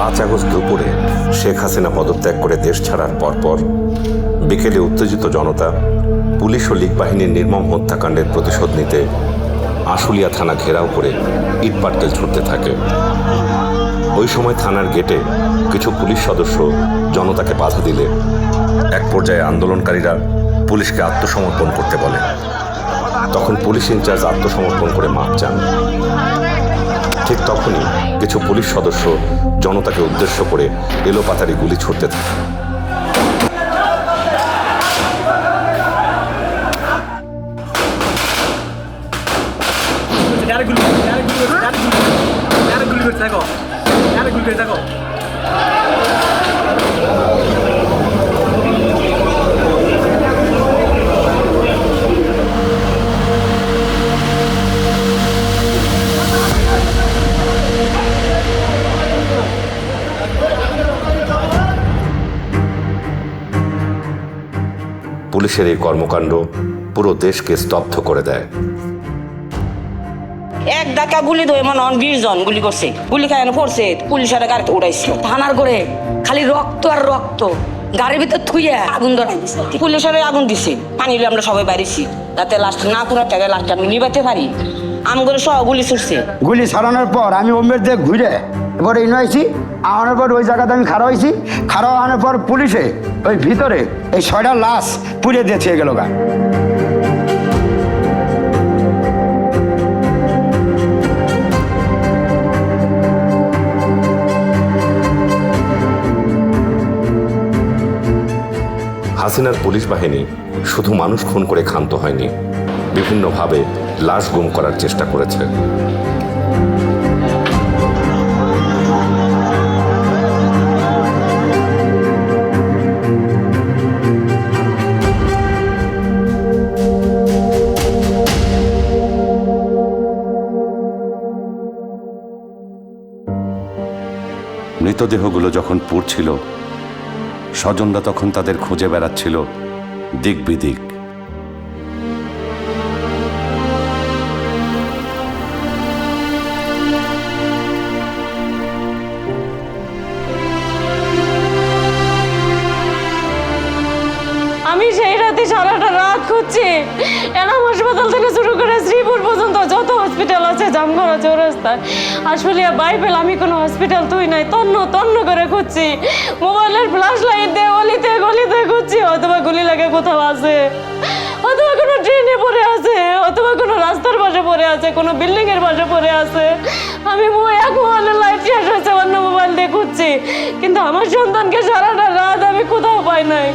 পাঁচ আগস্ট দুপুরে শেখ হাসিনা পদত্যাগ করে দেশ ছাড়ার পরপর বিকেলে উত্তেজিত জনতা পুলিশ ও লীগ বাহিনীর নির্মম হত্যাকাণ্ডের প্রতিশোধ নিতে আশুলিয়া থানা ঘেরাও করে ইটপাটকেল ছুটতে থাকে। ওই সময় থানার গেটে কিছু পুলিশ সদস্য জনতাকে বাধা দিলে এক পর্যায়ে আন্দোলনকারীরা পুলিশকে আত্মসমর্পণ করতে বলে। তখন পুলিশ ইনচার্জ আত্মসমর্পণ করে মাপ চান। ঠিক তখনই কিছু পুলিশ সদস্য জনতাকে উদ্দেশ্য করে এলোপাতারি গুলি ছুটতে থাকে। দেখো। পুলিশের এই কর্মকাণ্ড পুরো দেশকে স্তব্ধ করে দেয়। এক ডাকা গুলি ধরে মনে হন বিশ জন গুলি করছে। গুলি খায় পড়ছে পুলিশের গাড়িতে উড়াইছে। থানার করে খালি রক্ত আর রক্ত। গাড়ির ভিতর থুইয়া আগুন পুলিশ পুলিশের আগুন দিছে। পানি আমরা সবাই বাইরেছি। তাতে লাস্ট না টাকা লাস্ট আমি নিবাতে পারি। আমগুলো সহ গুলি ছুটছে। গুলি ছাড়ানোর পর আমি ওমের দিয়ে ঘুরে এবার ইনো আনার পর ওই জায়গাতে আমি খাড়া হয়েছি। খাড়া আনার পর পুলিশে ওই ভিতরে এই ছয়টা লাশ পুড়িয়ে দিয়েছে গেল গা। হাসিনার পুলিশ বাহিনী শুধু মানুষ খুন করে ক্ষান্ত হয়নি বিভিন্নভাবে লাশ গুম করার চেষ্টা করেছে। মৃতদেহগুলো যখন পুড়ছিল, স্বজনরা তখন তাদের খুঁজে বেড়াচ্ছিল দিক বিদিক। জামগড়া চৌরাস্তায় আসলে বাইবেল আমি কোনো হসপিটাল তুই নাই, তন্ন তন্ন করে খুঁজছি। মোবাইলের ফ্ল্যাশ লাইট দিয়ে অলিতে গলিতে খুঁজছি, অথবা গুলি লাগে কোথাও আছে। অথবা কোনো ট্রেনে পড়ে আছে, অথবা কোনো রাস্তার পাশে পড়ে আছে, কোনো বিল্ডিং এর পাশে পড়ে আছে। আমি এক মোবাইলের লাইট শেষ হয়েছে, অন্য মোবাইল দিয়ে খুঁজছি। কিন্তু আমার সন্তানকে সারাটা রাত আমি কোথাও পাই নাই।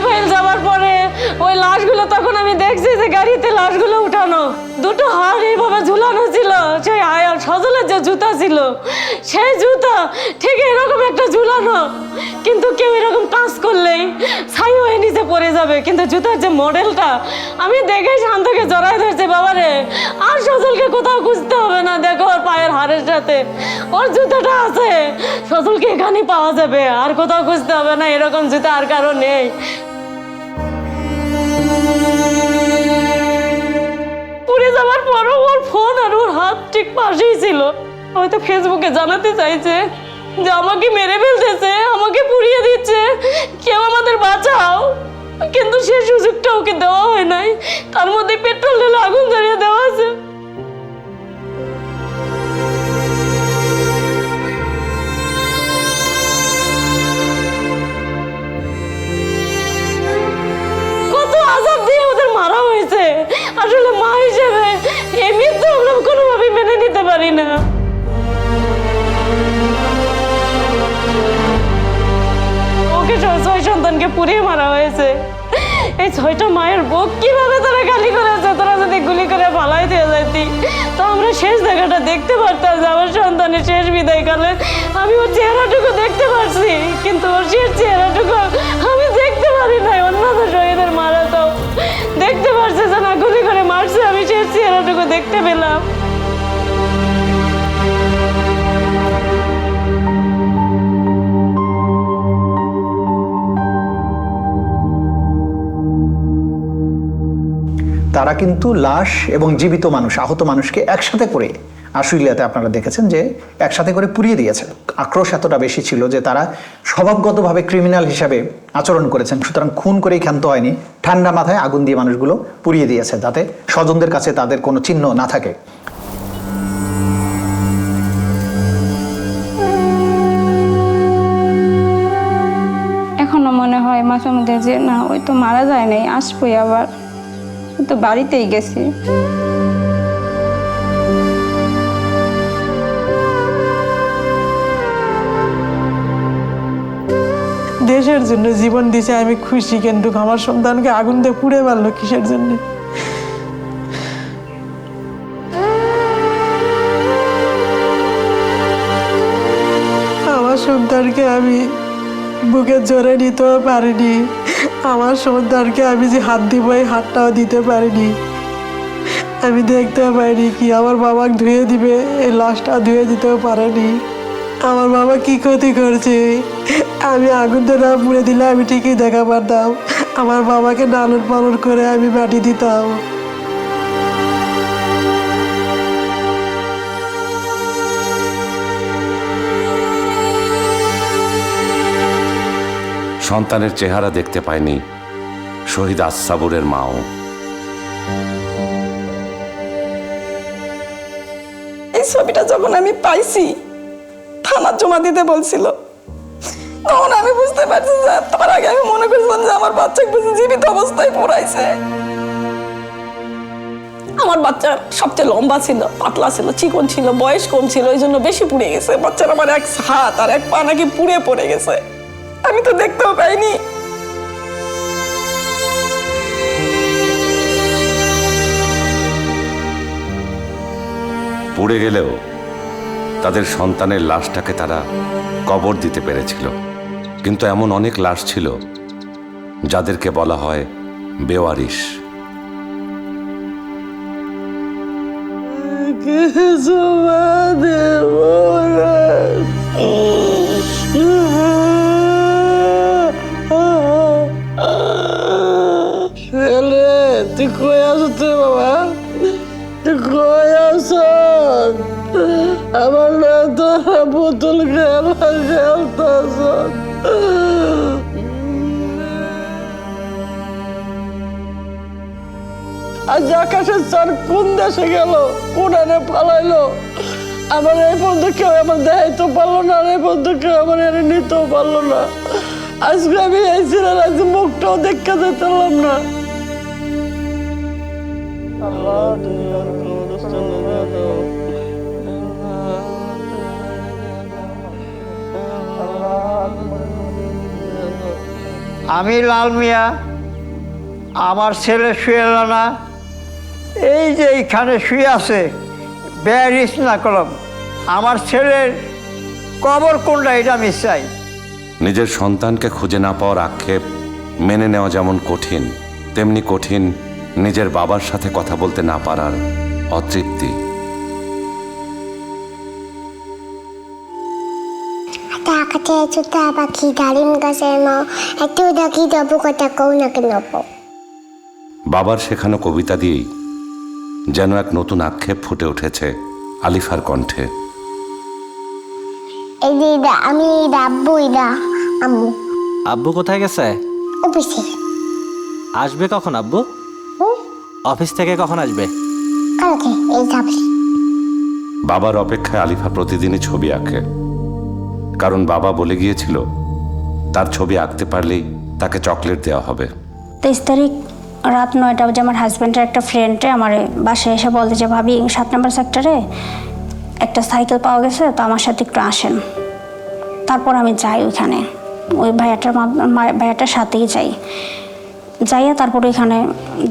বাইফাইল যাওয়ার পরে ওই লাশগুলো তখন আমি দেখছি যে গাড়িতে লাশগুলো উঠানো। দুটো হাড় এইভাবে ঝুলানো ছিল, সেই আয়ার সজলের যে জুতা ছিল, সেই জুতা ঠিক এরকম একটা ঝুলানো। কিন্তু কেউ এরকম কাজ করলেই ছাই হয়ে নিচে পড়ে যাবে। কিন্তু জুতার যে মডেলটা, আমি দেখেই শান্তকে জড়াই ধরছে, বাবারে, আর সজলকে কোথাও খুঁজতে হবে না, দেখো ওর পায়ের হাড়ের সাথে। ওর জুতাটা আছে, সজলকে এখানেই পাওয়া যাবে, আর কোথাও খুঁজতে হবে না, এরকম জুতা আর কারও নেই। যাওয়ার পরও ওর ফোন আর ওর হাত ঠিক পাশেই ছিল। হয়তো ফেসবুকে জানাতে চাইছে যে আমাকে মেরে ফেলতেছে, আমাকে পুড়িয়ে দিচ্ছে। কেউ আমাদের বাঁচাও। কিন্তু সে সুযোগটা ওকে দেওয়া হয় নাই। তার মধ্যে পেট্রোল ঢেলে আগুন ধরিয়ে দেওয়া আছে। আসলে মা হিসেবে এই মৃত্যু আমরা কোনোভাবেই মেনে নিতে পারি না। ওকে ছয় সন্তানকে পুড়িয়ে মারা হয়েছে। এই ছয়টা মায়ের বুক কীভাবে চোখে দেখতে পেলাম। তারা কিন্তু লাশ এবং জীবিত মানুষ আহত মানুষকে একসাথে করে আশুলিয়াতে আপনারা দেখেছেন যে একসাথে করে পুড়িয়ে দিয়েছে। আক্রোশ এতটা বেশি ছিল যে তারা স্বভাবগতভাবে ক্রিমিনাল হিসাবে আচরণ করেছেন। সুতরাং খুন করেই ক্ষান্ত হয়নি। ঠান্ডা মাথায় আগুন দিয়ে মানুষগুলো পুড়িয়ে দিয়েছে যাতে স্বজনদের কাছে তাদের কোনো চিহ্ন না থাকে। এখনও মনে হয় মাঝে মধ্যে যে, না, ওই তো মারা যায় নাই, আসবোই আবার। তো বাড়িতেই গেছি। দেশের জন্য জীবন দিছে, আমি খুশি। কিন্তু আমার সন্তানকে আগুন দিয়ে পুড়ে মারলো কিসের জন্য? আমার সন্তানকে আমি বুকে জোরে নিতেও পারিনি। আমার সন্তানকে আমি যে হাত দিব, এই হাতটাও দিতে পারিনি। আমি দেখতে পাইনি কি, আমার বাবাকে ধুয়ে দিবে, এই লাশটা ধুয়ে দিতেও পারেনি। আমার বাবা কি ক্ষতি করছে? আমি আগুনটা না পুড়ে দিলে আমি ঠিকই দেখা পারতাম। আমার বাবাকে লালন পালন করে আমি মাটি দিতাম। সন্তানের চেহারা দেখতে পায়নি শহীদ আসাবুরের মাও। এই ছবিটা যখন আমি পাইছি থানা জমা দিতে বলছিল তখন আমি বুঝতে পারছি যে তার আগে আমি মনে করছিলাম যে আমার বাচ্চাকে বুঝি জীবিত অবস্থায় পড়াইছে। আমার বাচ্চা সবচেয়ে লম্বা ছিল, পাতলা ছিল, চিকন ছিল, বয়স কম ছিল ওই জন্য বেশি পুড়ে গেছে। বাচ্চার আমার এক হাত আর এক পা নাকি পুড়ে পড়ে গেছে। আমি তো দেখতেও পাইনি। পুড়ে গেলেও তাদের সন্তানের লাশটাকে তারা কবর দিতে পেরেছিল। কিন্তু এমন অনেক লাশ ছিল যাদেরকে বলা হয় বেওয়ারিশ। তুই কই আছো তুই বাবা আমার মেয়ে তো বোতল খেলা খেলতেছ আজ আকাশের চার কোন দেশে গেল? কোন আনে পালাইলো? আমার এই পর্যন্ত কেউ আমার দেখাইতে পারল না, আর এই পর্যন্ত কেউ আমার এনে নিতেও পারল না। আজকে আমি এই ছেলের আজকে মুখটাও দেখা যেতে পারলাম না। আমি লাল মিয়া, আমার ছেলে শুয়ে এলো না। এই যে এইখানে শুয়ে আছে বেয়ারিস না কলম। আমার ছেলের কবর কোনটা এটা আমি চাই। নিজের সন্তানকে খুঁজে না পাওয়ার আক্ষেপ মেনে নেওয়া যেমন কঠিন, তেমনি কঠিন নিজের বাবার সাথে কথা বলতে না পারার অতৃপ্তি। আকাশে চুতা পাখি ডালিম গাছের মা এত ডাকি যাব কথা কৌ না কেন বাবার শেখানো কবিতা দিয়েই যেন এক নতুন আক্ষেপ ফুটে উঠেছে আলিফার কণ্ঠে। এই ইদা আমি ইদা আব্বু ইদা আম্মু। আব্বু কোথায় গেছে? অফিসে। আসবে কখন আব্বু? অফিস থেকে কখন আসবে? কালকে এই যাবি। বাবার অপেক্ষায় আলিফা প্রতিদিনই ছবি আঁকে। কারণ বাবা বলে গিয়েছিল, তার ছবি আঁকতে পারলেই তাকে চকলেট দেওয়া হবে। তেইশ তারিখ রাত নয়টা বাজে আমার হাজব্যান্ডের একটা ফ্রেন্ডে আমার বাসায় এসে বলতে যে, ভাবি, সাত নম্বর সেক্টরে একটা সাইকেল পাওয়া গেছে, তো আমার সাথে একটু আসেন। তারপর আমি যাই ওইখানে। ওই ভাইয়াটার ভাইয়াটার সাথেই যাই। যাইয়া তারপর ওইখানে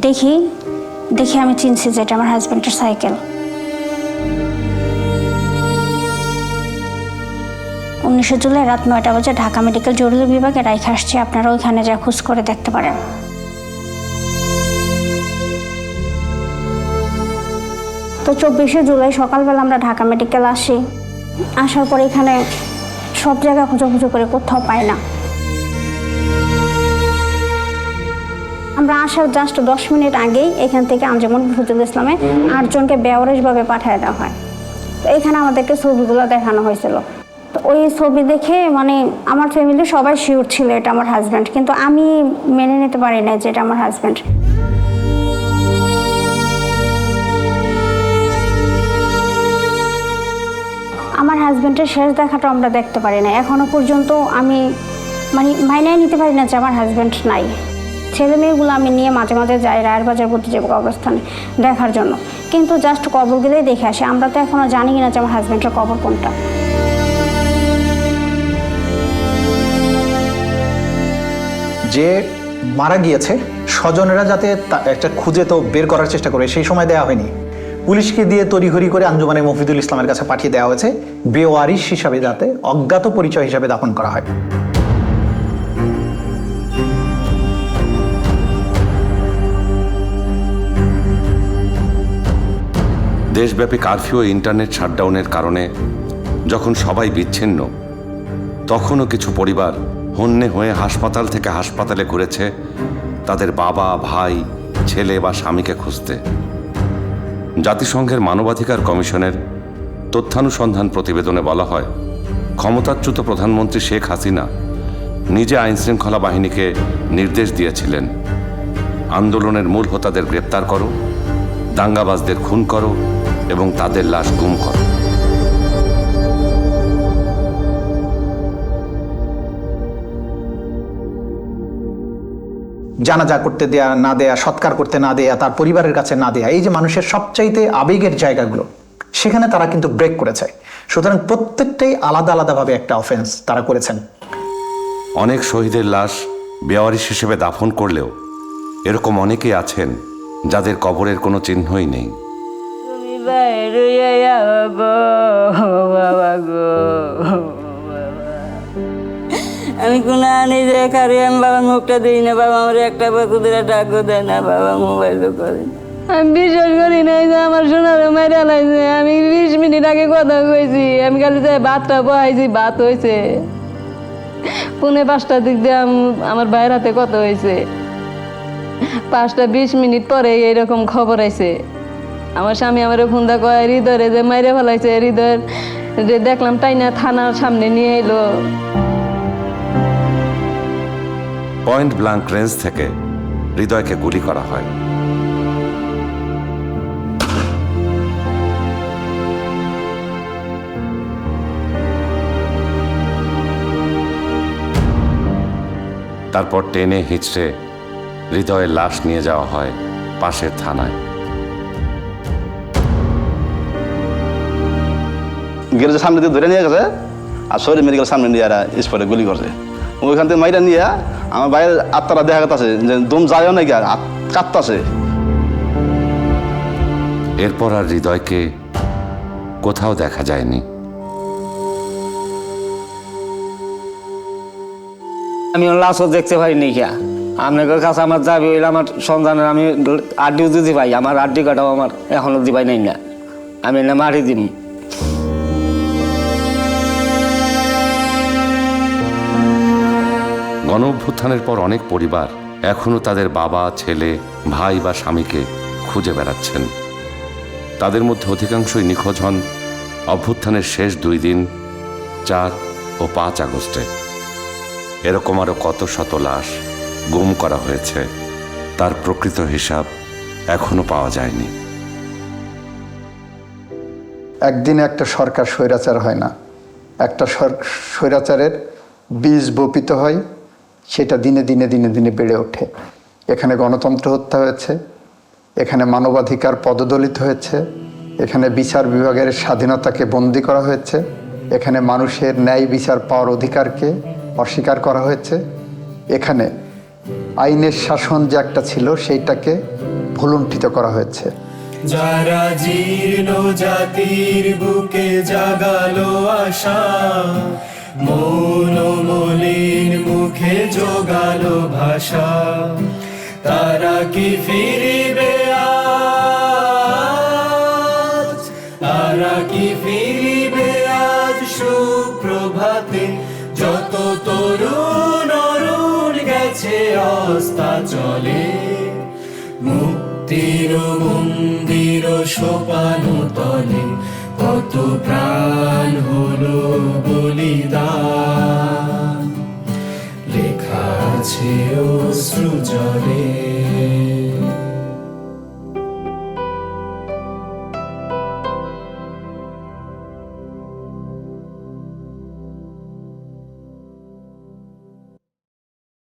দেখি দেখি আমি চিনছি যে এটা আমার হাজব্যান্ডের সাইকেল উনিশে জুলাই রাত নয়টা বাজে ঢাকা মেডিকেল জরুরি বিভাগে রাইখে আসছে। আপনারা ওইখানে যা খোঁজ করে দেখতে পারেন। তো চব্বিশে জুলাই সকালবেলা আমরা ঢাকা মেডিকেল আসি। আসার পর এখানে সব জায়গায় খোঁজাখুঁজি করে কোথাও পাই না। আমরা আমরা আসার জাস্ট দশ মিনিট আগেই এখান থেকে আঞ্জুমান ফজল ইসলামে আটজনকে বেওয়ারিশভাবে পাঠিয়ে দেওয়া হয়। তো এখানে আমাদেরকে ছবিগুলো দেখানো হয়েছিল। তো ওই ছবি দেখে মানে আমার ফ্যামিলি সবাই শিওর ছিল এটা আমার হাজব্যান্ড কিন্তু আমি মেনে নিতে পারি না যে এটা আমার হাজব্যান্ড আমার হাজব্যান্ডের শেষ দেখাটা আমরা দেখতে পারি না এখনও পর্যন্ত আমি মানে মাইনায় নিতে পারি না যে আমার হাজব্যান্ড নাই। ছেলে মেয়েগুলো আমি নিয়ে মাঝে মাঝে যাই রায়ের বাজার প্রতি যে অবস্থানে দেখার জন্য। কিন্তু জাস্ট কবরগুলোই দেখে আসি। আমরা তো এখনও জানি না যে আমার হাজব্যান্ডের কবর কোনটা। যে মারা গিয়েছে, স্বজনেরা যাতে একটা খুঁজে তো বের করার চেষ্টা করে, সেই সময় দেওয়া হয়নি। পুলিশকে দিয়ে তড়িঘড়ি করে আঞ্জুমানে মফিদুল ইসলামের কাছে পাঠিয়ে দেওয়া হয়েছে, বেওয়ারিশ হিসাবে যাতে অজ্ঞাত পরিচয় হিসাবে দাফন করা হয়। দেশব্যাপী কারফিউ ইন্টারনেট শাটডাউনের কারণে যখন সবাই বিচ্ছিন্ন, তখনও কিছু পরিবার হন্যে হয়ে হাসপাতাল থেকে হাসপাতালে ঘুরেছে তাদের বাবা, ভাই, ছেলে বা স্বামীকে খুঁজতে। জাতিসংঘের মানবাধিকার কমিশনের তথ্যানুসন্ধান প্রতিবেদনে বলা হয়, ক্ষমতাচ্যুত প্রধানমন্ত্রী শেখ হাসিনা নিজে আইনশৃঙ্খলা বাহিনীকে নির্দেশ দিয়েছিলেন, আন্দোলনের মূল হোতাদের গ্রেপ্তার করো, দাঙ্গাবাজদের খুন করো এবং তাদের লাশ গুম করো। জানাজা করতে দেয়া না দেয়া সৎকার করতে না দেয়া তার পরিবারের কাছে না দেয়া এই যে মানুষের সবচাইতে আবেগের জায়গাগুলো সেখানে তারা কিন্তু ব্রেক করেছে। সুতরাং প্রত্যেকটাই আলাদা আলাদাভাবে একটা অফেন্স তারা করেছেন। অনেক শহীদের লাশ বেওয়ারিশ হিসেবে দাফন করলেও এরকম অনেকেই আছেন যাদের কবরের কোনো চিহ্নই নেই। তুমি বাইরে কোনো আনি যে কারি আমি বাবার মুখটা দিই না বাবা, আমার একটা বকুদের ডাকও দেয় না বাবা মোবাইলও করে। আমি বিশ্বাস করি নাই যে আমার সোনার মাইরা লাগছে আমি বিশ মিনিট আগে কথা কইছি, আমি খালি যে ভাতটা বহাইছি ভাত হয়েছে পুনে পাঁচটার দিক দিয়ে আমার বাইর হাতে কত হয়েছে পাঁচটা বিশ মিনিট পরে এইরকম খবর আইছে। আমার স্বামী আমার ফোনটা কয় হৃদয় যে মাইরে ফেলাইছে হৃদয় যে দেখলাম তাই না থানার সামনে নিয়ে এলো। পয়েন্ট ব্লাঙ্ক রেঞ্জ থেকে হৃদয়কে গুলি করা হয়। তারপর টেনে হিচড়ে হৃদয়ের লাশ নিয়ে যাওয়া হয় পাশের থানায়। গ্যারেজের সামনে দিয়ে ধরে নিয়ে গেছে, আর শরীর মেডিকেল সামনে নিয়ে এরা স্পটে গুলি করছে। ওইখান থেকে মাইরা নিয়ে আমার বাইরের আত্মারা দেখা গেছে যে দম যায়ও নাকি আর কাঁদতাছে এরপর আর হৃদয়কে কোথাও দেখা যায়নি। আমি লাশও দেখতে পাইনি কিয়া আপনাদের কাছে আমার যাবি হইলে আমার সন্তানের আমি আড্ডিও দিতে পাই আমার আড্ডি কাটাও আমার এখনও দিবাই নাই না। আমি না মারি দিম। গণ অভ্যুত্থানের পর অনেক পরিবার এখনও তাদের বাবা, ছেলে, ভাই বা স্বামীকে খুঁজে বেড়াচ্ছেন। তাদের মধ্যে অধিকাংশই নিখোঁজ হন অভ্যুত্থানের শেষ দুই দিন, চার ও পাঁচ আগস্টে। এরকম আরও কত শত লাশ গুম করা হয়েছে, তার প্রকৃত হিসাব এখনও পাওয়া যায়নি। একদিনে একটা সরকার স্বৈরাচার হয় না। একটা স্বৈরাচারের বীজ বপিত হয় সেটা দিনে দিনে দিনে দিনে বেড়ে ওঠে। এখানে গণতন্ত্র হত্যা হয়েছে, এখানে মানবাধিকার পদদলিত হয়েছে, এখানে বিচার বিভাগের স্বাধীনতাকে বন্দি করা হয়েছে, এখানে মানুষের ন্যায় বিচার পাওয়ার অধিকারকে অস্বীকার করা হয়েছে। এখানে আইনের শাসন যে একটা ছিল, সেইটাকে ভুলুণ্ঠিত করা হয়েছে। যারা জাতির বুকে জাগালো আশা মৌন মলিন মুখে জোগালো ভাষা। তারা কি ফিরিবে আজ? তারা কি ফিরিবে আজ সুপ্রভাতে? যত তরুণ অরুণ গেছে অস্তা চলে মুক্তির মন্দির সোপানো তলে কত প্রাণ হলো বলিদান। লেখা আছে ও জলে।